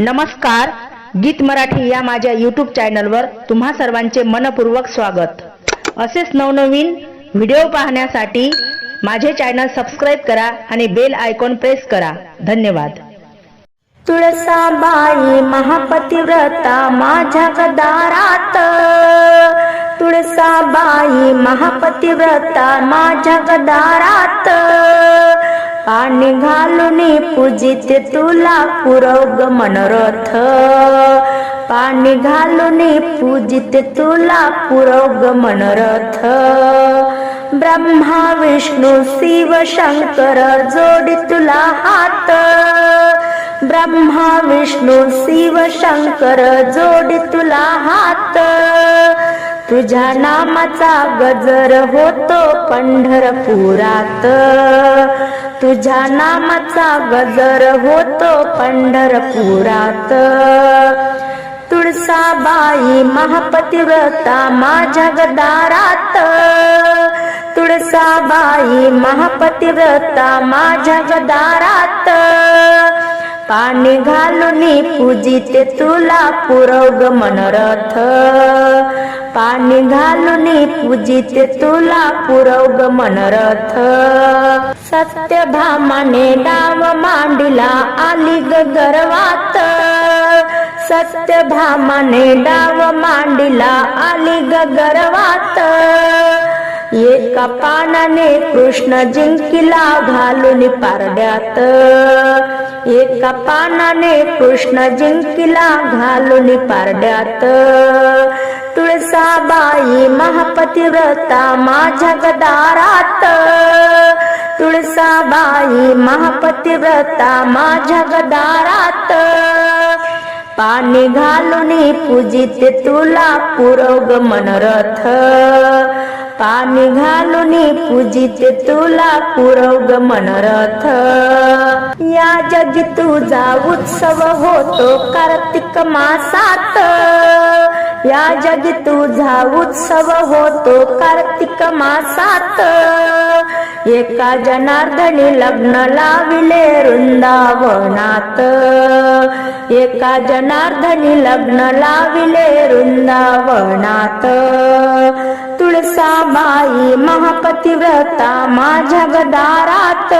नमस्कार गीत मराठी या माझ्या यूट्यूब चॅनलवर तुम्हा सर्वांचे मनपूर्वक स्वागत. असेच नवनवीन व्हिडिओ पाहण्यासाठी माझे चॅनल सबस्क्राईब करा आणि बेल आयकॉन प्रेस करा. धन्यवाद. तुळसाबाई महापतिव्रता माझ्या गदारात. तुळसाबाई महापतिव्रता माझ्या गदारात. पाणी घालून पूजित तुला पुरोग मनोरथ. पाणी घालून पूजित तुला पुरोग मनोरथ. ब्रह्मा विष्णू शिव शंकर जोडी तुला हात. ब्रह्मा विष्णू शिव शंकर जोडी तुला हात. तुझ्या नामाचा गजर होतो पंढरपुरात. तुझ्या नामाचा गजर होतो पंढरपुरात. तुळसाबाई महापतिव्रता माझ्या गदारात. तुळसाबाई महापतिव्रता माझ्या गदारात. पाणी घालून पूजिते तुला पुरोग मनरथ. पाणी घालून पूजिते तुला पुरोग सत्य सत्यभामाने डाव मांडिला आली ग गर्वात. सत्यभामाने डाव मांडिला आली ग गर्वात. एका पानाने कृष्ण जिंकिला घालून पारड्यात. एका पानाने कृष्ण जिंकिला घालून पारड्यात. तुळसाबाई महापतिव्रता माझ्या गदारात. तुळसाबाई महापतिव्रता माझ्या गदारात. पाणी घालून पूजित तुला पुरोग मनरथ. पाणी घालून पूजिते तुला पुरोग मनरथ. या जगी तुझा उत्सव होतो कार्तिक मासात. या जगी तुझा उत्सव होतो कार्तिक मासात. एका जनार्दनी लग्न लाविले वृंदावनात. एका जनार्दनी लग्न लाविले वृंदावनात. तुळसाबाई महापतिव्रता माझ्या गदारात.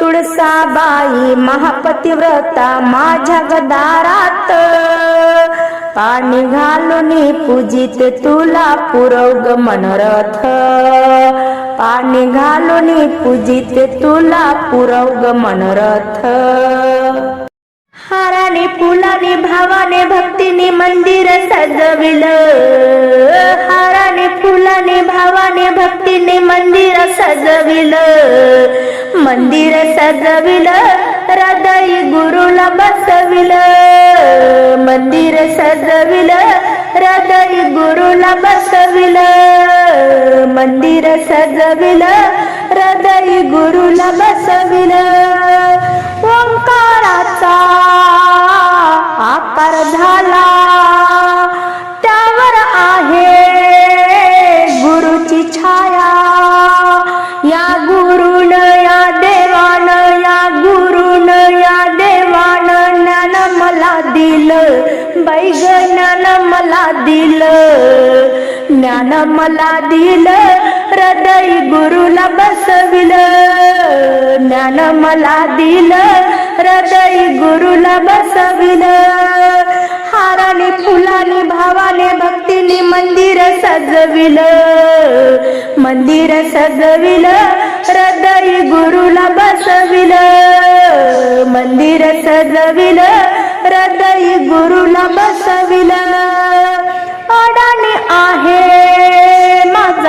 तुळसाबाई महापतिव्रता माझ्या गदारात. पाणी घालून पूजित तुला पुरवग मनोरथ. पाणी घालून पूजित तुला पुरवग मनोरथ. हाराने फुलाने भावाने भक्तीने मंदिर सजविलं. हाराने फुलाने भावाने भक्तीने मंदिर सजविलं. मंदिर सजविलं हृदय गुरुला बसविलं. मंदिर सजविलं हृदय गुरुला बसविलं. मंदिर सजविलं हृदय गुरुला बसविलं. ओंकाराचा आकार झाला. त्यावर आहे गुरुची छाया. या गुरुन या देवान या गुरुन या देवान ज्ञान मला दिलं. बाई ज्ञान मला दिलं. ज्ञान मला दिलं. हृदय गुरुला बसविलं. ज्ञान मला दिलं. हृदय गुरुला बसविलं. हाराने फुलाने भावाने भक्तीने मंदिर सजविलं. मंदिर सजविलं. हृदय गुरुला बसविलं. मंदिर सजविलं. हृदय गुरुला बसविलं.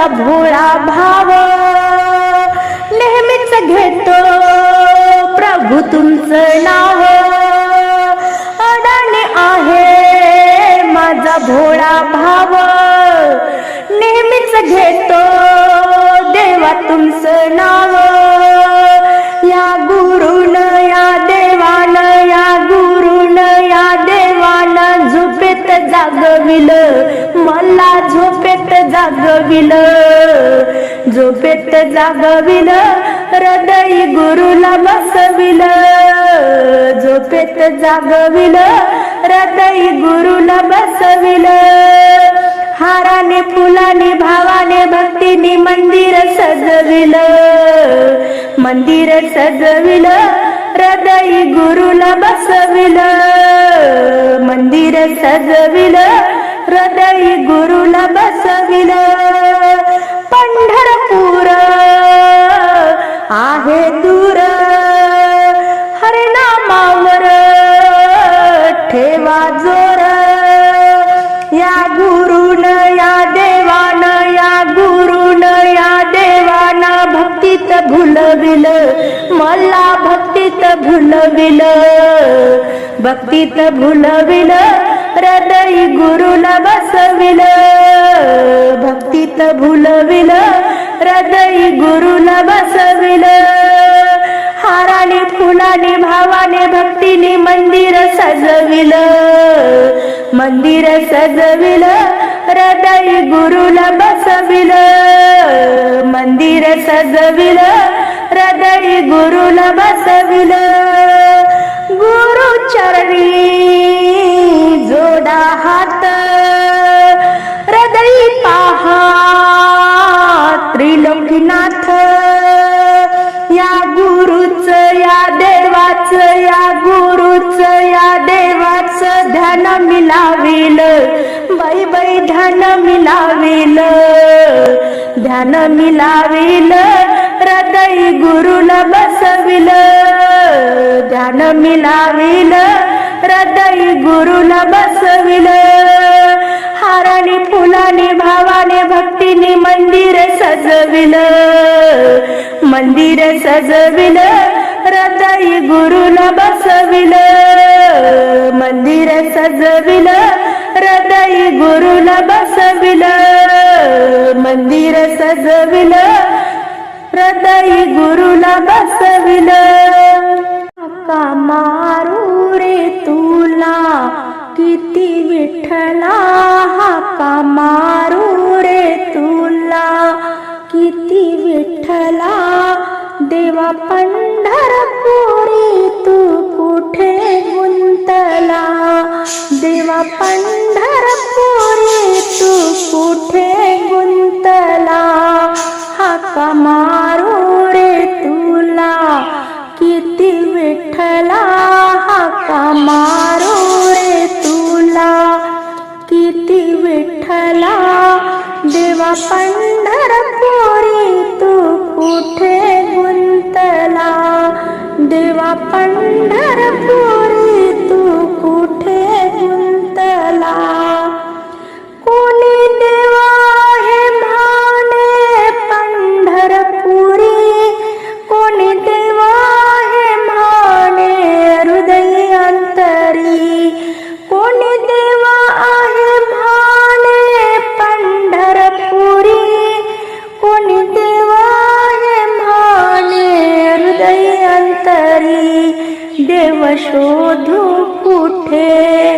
भोळा भाव. नेहमीच घेतो प्रभू तुमचं नाव. अडाणी आहे माझा भोळा भाव. नेहमीच घेतो देवा तुमचं नाव. या गुरुन या देवान या गुरुन या देवान झोपेत जागविल. मला झोप झोपेत जागविल झोपेत जागविल हृदय गुरुला बसविल झोपेत जागविल हृदय गुरुला बसविल. हाराने फुलाने भावाने भक्तीने मंदिर सजविल मंदिर सजविल हृदय गुरुला बसविल मंदिर सजविल हृदय गुरुला बसविल. पंढरपूर आहे दूर. हरिनामावर ठेवा जोर. या गुरुन या देवान या गुरुन या देवान भक्तीत भुलविल. मला भक्तीत भुलविल. भक्तीत भुलविल. हृदय गुरुला बसविल भक्तीत भुलविल हृदय गुरुला बसविल. हाराने फुलाने भावाने भक्तीने मंदिर सजविल मंदिर सजविल हृदय गुरुला बसविल मंदिर सजविल हृदय गुरुला बसविल. गुरु चरणी जोडा हात हृदय पहा त्रिलोकीनाथ. या गुरुच या देवाच या गुरुच या देवाच ध्यान मिलाविल. बाई बाई ध्यान मिलाविल. ध्यान मिलाविल हृदय गुरुला बसविल. ध्यान मिलाविल हृदय गुरुला बसविल. हाराने फुलाने भावाने भक्तीने मंदिर सजविल. मंदिर सजविल हृदय गुरुला बसविल. मंदिर सजविल हृदय गुरुला बसविल. मंदिर सजविल हृदय गुरुला बसविल. का मारू रे तुला किती विठ्ठला हाका मारू रे तुला? किती विठ्ठला देवा पंढरपुरी तू कुठे गुंतला? देवा पंढरपुरी तू कुठे गुंतला? हाका मारू पंढरपुरी तू कुठे गुंतला. देवा पंढरपुरी तरी देव शोधू कुठे?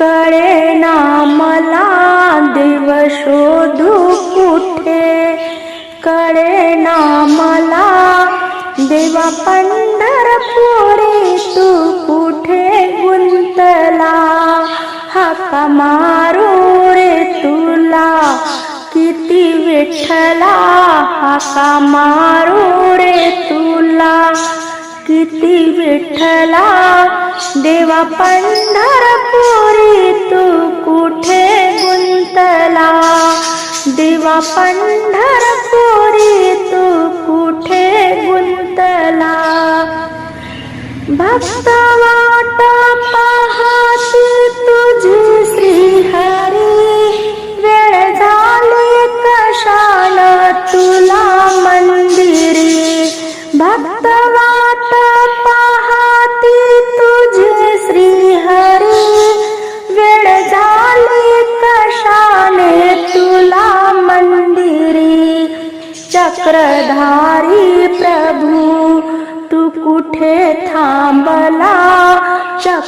कळे ना मला देव शोधू कुठे? कळे ना मला देवा पंढरपुरी तू कुठे गुंतला? हाका मारू रे तुला किती विठ्ठला हाका मारू रे विठ्ठला देवा पंढरपुरी तू कुठे गुंतला? देवा पंढरपुरी तू कुठे गुंतला? भक्त वाट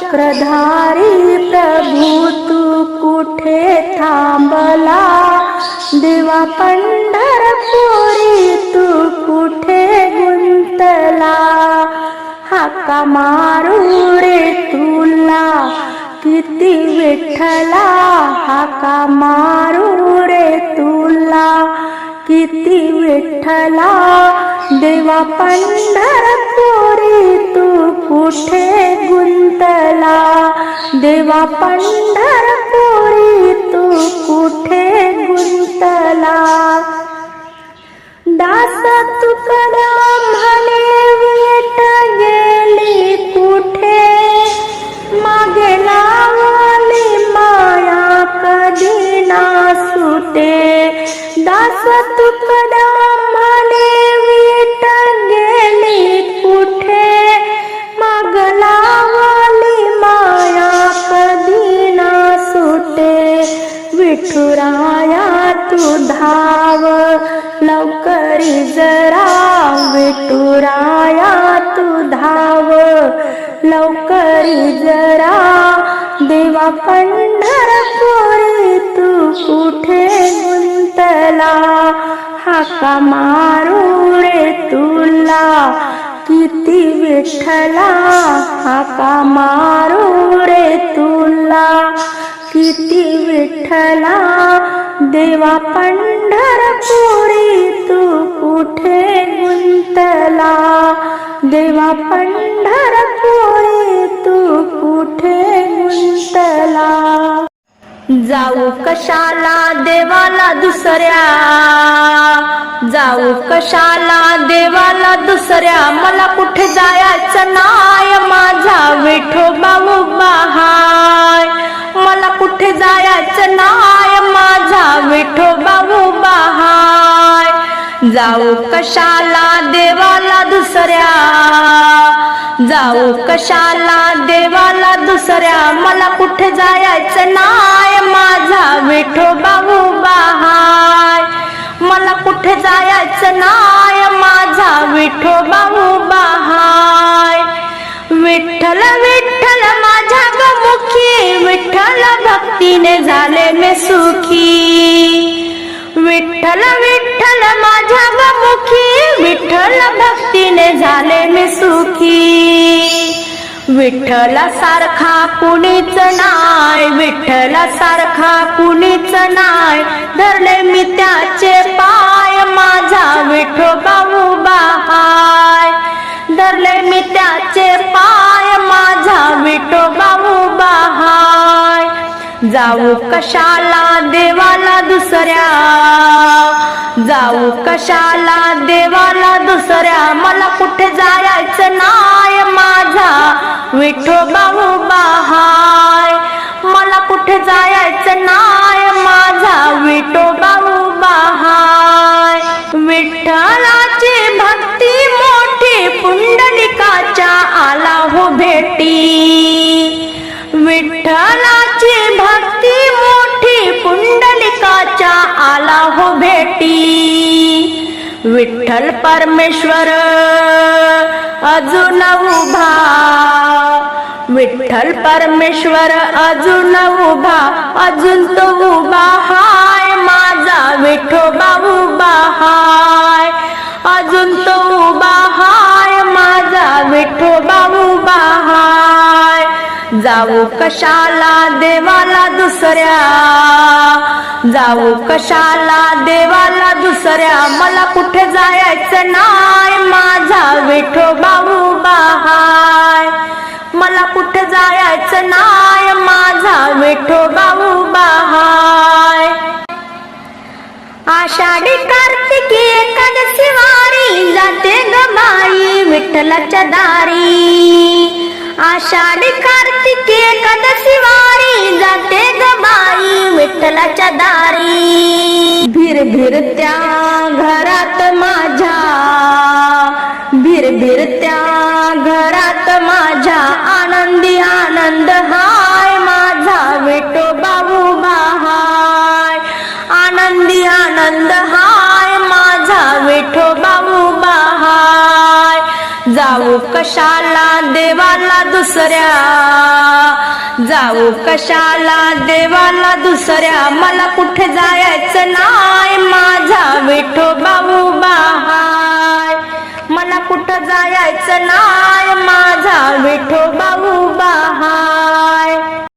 चक्रधारी प्रभू तू कुठे थांबला? देवा पंढरपुरी तू कुठे गुंतला? गुंतला हाका मारू रे तुला किती विठ्ठला? हाका मारू रे तुला किती विठ्ठला? देवा पंढरपुरी तू कुठे गुंतला? देवा पंढरपुरी तू कुठे गुंतला? दास तुकडा म्हणे वेट गेली कुठे? मागे लावली माया कधी ना सुटे दास तुकडा विठुराया तू धाव लवकरी जरा विठुराया तू धाव लवकरी जरा देवा पंढरपुरी तू कुठे गुंतला हाका मारू रे तुला किती विठ्ठला हाका मारू रे तुला. विठ्ठला देवा पंढरपुरी तू कुठे गुंतला? देवा पंढरपुरी तू कुठे गुंतला? जाऊ कशाला देवाला दुसऱ्या? जाऊ कशाला देवाला दुसऱ्या? मला कुठे जायचं नाय? माझा विठोबा जाऊ कशाला देवाला दुसऱ्या? जाऊ कशाला देवाला दुसऱ्या? मला कुठे जायचं नाय? माझा विठो बाबू बाहाय. मला कुठे जायचं नाय? माझा विठो बाबू बाहाय. विठ्ठल विठ्ठल माझ्या गमुखी. विठ्ठल भक्तीने झाले मी सुखी. विठ्ठल विठ्ठल माझ्या गमुखी विठ्ठल भक्तीने झाले मी सुखी. विठ्ठला सारखा कुणीच नाय विठ्ठला सारखा कुणीच नाय धरले मी त्याचे पाय माझा विठोबा उभा हाय जाऊ कशाला देवाला दुसऱ्या? जाऊ कशाला देवाला दुसऱ्या? मला कुठे जायचं नाय माझा? विठो उभा बाहाय. मला कुठे जायचं नाय माझा? विठो उभा बाहाय. विठ्ठलाची भक्ती मोठी पुंडलिकाच्या आला हो भेटी. भेटी. विठ्ठल परमेश्वर अजून उभा. विठ्ठल परमेश्वर अजून उभा. अजून तो उभा हाय माझा विठोबा उभा हाय. अजून तो उभा हाय माझा विठो जाऊ कशाला देवाला दुसऱ्या? जाऊ कशाला देवाला दुसऱ्या? मला कुठे जायचं नाय माझा विठो भाऊ बाहाय. मला कुठे जायचं नाय माझा विठो भाऊ बाहाय. आषाढी कार्तिकी एकादशी वारी जाते ग बाई विठ्ठलाच्या दारी. आषाढी कार्तिकी एकादशी वारी जाते गबाई बाई विठ्ठलाच्या दारी. भिर भिर त्या घरात माझ्या. भिर भिर त्या घरात माझ्या. आनंदी आनंद हा कशाला देवाला दुसऱ्या? जाऊ कशाला देवाला दुसऱ्या? मला कुठे जायचं नाय माझा विठो बाबू बाय मला कुठं जायचं नाय माझा विठो बाबू बाय